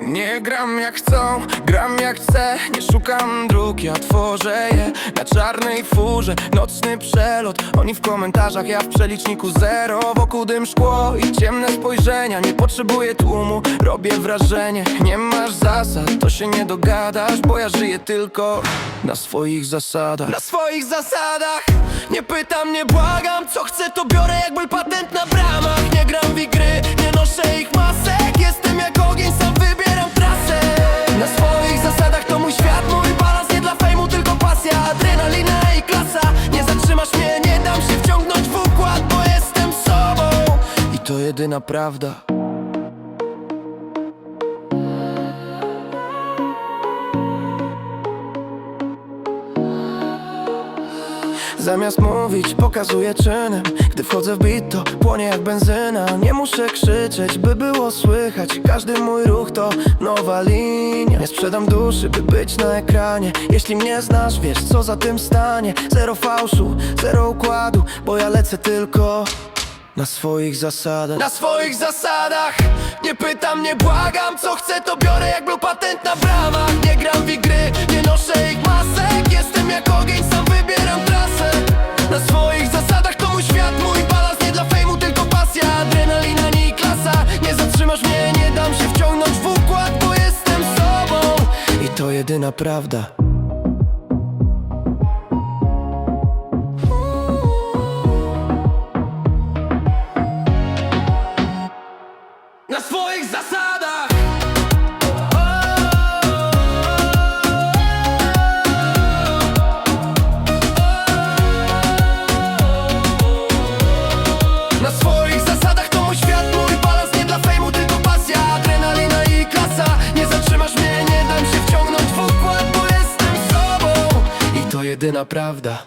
nie gram jak chcą, gram jak chcę Nie szukam dróg, ja tworzę je Na czarnej furze, nocny przelot Oni w komentarzach, ja w przeliczniku zero. Wokół dym szkło i ciemne spojrzenia Nie potrzebuję tłumu, robię wrażenie. Nie masz zasad, to się nie dogadasz Bo ja żyję tylko na swoich zasadach. Na swoich zasadach! Nie pytam, nie błagam Co chcę to biorę jak mój patent na bramach. Nie gram w gry, jedyna prawda. Zamiast mówić, pokazuję czynem. Gdy wchodzę w beat, to płonie jak benzyna. Nie muszę krzyczeć, by było słychać. Każdy mój ruch to nowa linia. Nie sprzedam duszy, by być na ekranie. Jeśli mnie znasz, wiesz co za tym stanie. Zero fałszu, zero układu Bo ja lecę tylko na swoich zasadach. Na swoich zasadach. Nie pytam, nie błagam Co chcę to biorę jak był patent na bramach Nie gram w gry, nie noszę ich masek. Jestem jak ogień, sam wybieram trasę. Na swoich zasadach to mój świat, mój balans. Nie dla fejmu, tylko pasja. Adrenalina, nie klasa. Nie zatrzymasz mnie, nie dam się wciągnąć w układ Bo jestem sobą. I to jedyna prawda jedyna prawda